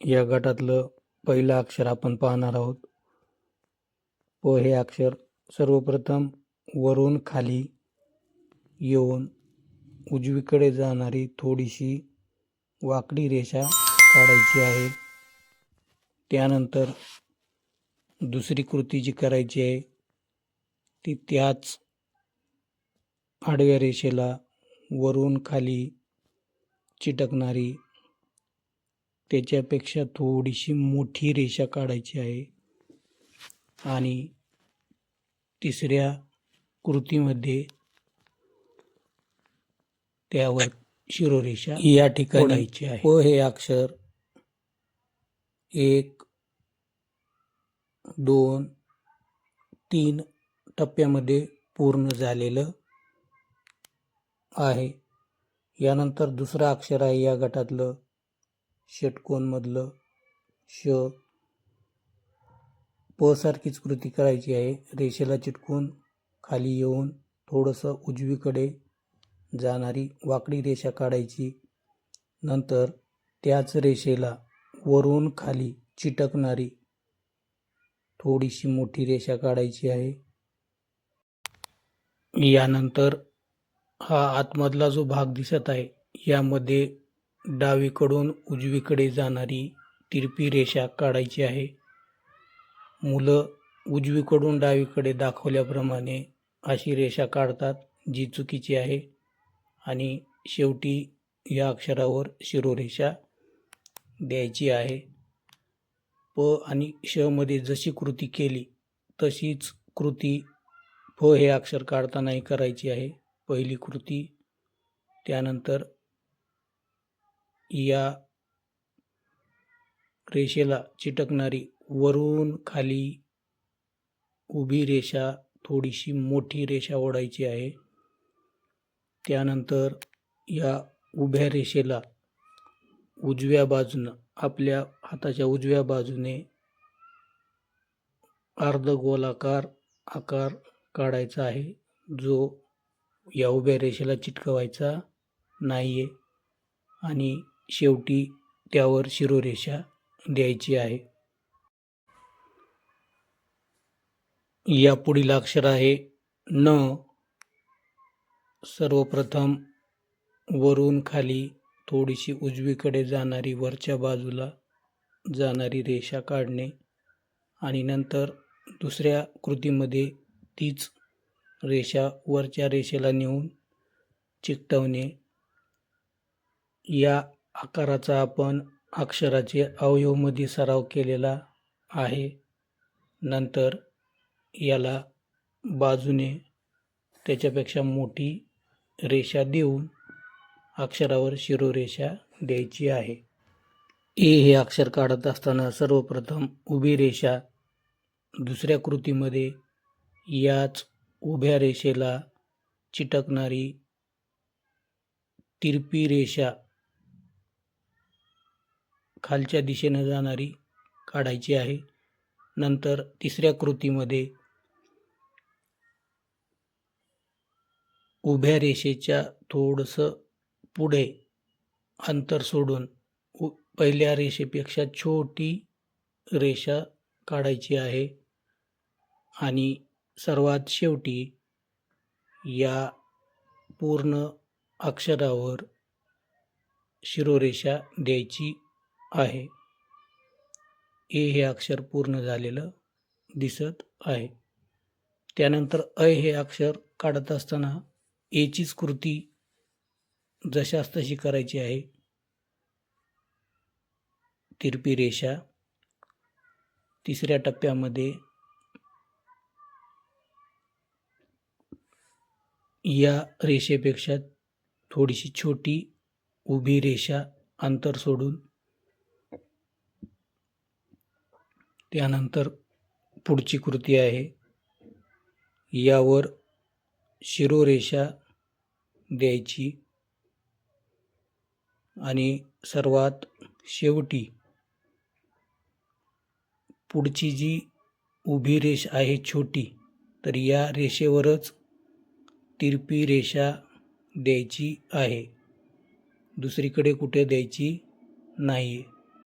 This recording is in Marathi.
या गटातलं पहिलं अक्षर आपण पाहणार आहोत. प हे अक्षर सर्वप्रथम वरून खाली येऊन उजवीकडे जाणारी थोडीशी वाकडी रेषा काढायची आहे. त्यानंतर दुसरी कृती जी करायची आहे ती त्याच आडव्या रेषेला वरून खाली चिटकणारी त्याच्यापेक्षा थोडीशी मोठी रेषा काढायची आहे. आणि तिसऱ्या कृतीमध्ये त्यावर शिरोरेषा या ठिकाणी आहे. व हे अक्षर एक दोन तीन टप्प्यामध्ये पूर्ण झालेलं आहे. यानंतर दुसरं अक्षर आहे या गटातलं. षटकोनमधलं श. प सारखीच कृती करायची आहे. रेषेला चिटकून खाली येऊन थोडंसं उजवीकडे जाणारी वाकडी रेषा काढायची. नंतर त्याच रेषेला वरून खाली चिटकणारी थोडीशी मोठी रेषा काढायची आहे. यानंतर हा आतमधला जो भाग दिसत आहे यामध्ये डावीकडून उजवीकडे जाणारी तिरपी रेषा काढायची आहे. मुलं उजवीकडून डावीकडे दाखवल्याप्रमाणे अशी रेषा काढतात जी चुकीची आहे. आणि शेवटी या अक्षरावर शिरोरेषा द्यायची आहे. प आणि शमध्ये जशी कृती केली तशीच कृती फ हे अक्षर काढतानाही करायची आहे. पहिली कृती त्यानंतर या रेषेला चिटकणारी वरून खाली उभी रेषा थोडीशी मोठी रेषा ओढायची आहे. त्यानंतर या उभ्या रेषेला उजव्या बाजूनं आपल्या हाताच्या उजव्या बाजूने अर्धगोलाकार आकार काढायचा आहे जो या उभ्या रेषेला चिटकवायचा नाही आहे आणि शेवटी त्यावर शिरोरेषा द्यायची आहे. या पुढील अक्षर आहे न. सर्वप्रथम वरून खाली थोडीशी उजवीकडे जाणारी वरच्या बाजूला जाणारी रेषा काढणे आणि नंतर दुसऱ्या कृतीमध्ये तीच रेषा वरच्या रेषेला नेऊन चिकटवणे. या आकाराचा आपण अक्षराचे अवयवमध्ये सराव केलेला आहे. नंतर याला बाजूने त्याच्यापेक्षा मोठी रेषा देऊन अक्षरावर शिरोरेषा द्यायची आहे. ए हे अक्षर काढत असताना सर्वप्रथम उभी रेषा दुसऱ्या कृतीमध्ये याच उभ्या रेषेला चिटकणारी तिरपी रेषा खालच्या दिशेनं जाणारी काढायची आहे. नंतर तिसऱ्या कृतीमध्ये उभ्या रेषेच्या थोडंसं पुढे अंतर सोडून उ पहिल्या रेषेपेक्षा छोटी रेषा काढायची आहे. आणि सर्वात शेवटी या पूर्ण अक्षरावर शिरोरेषा द्यायची आहे. ए हे अक्षर पूर्ण झालेलं दिसत आहे. त्यानंतर अ हे अक्षर काढत असताना एचीच कृती जशास तशी करायची आहे. तिरपी रेषा. तिसऱ्या टप्प्यामध्ये या रेषेपेक्षा थोडीशी छोटी उभी रेषा अंतर सोडून त्यानंतर पुढची कृती आहे. यावर शिरोरेषा द्यायची. आणि सर्वात शेवटी पुढची जी उभी रेष आहे छोटी तर या रेषेवरच तिरपी रेषा द्यायची आहे. दुसरीकडे कुठे द्यायची नाही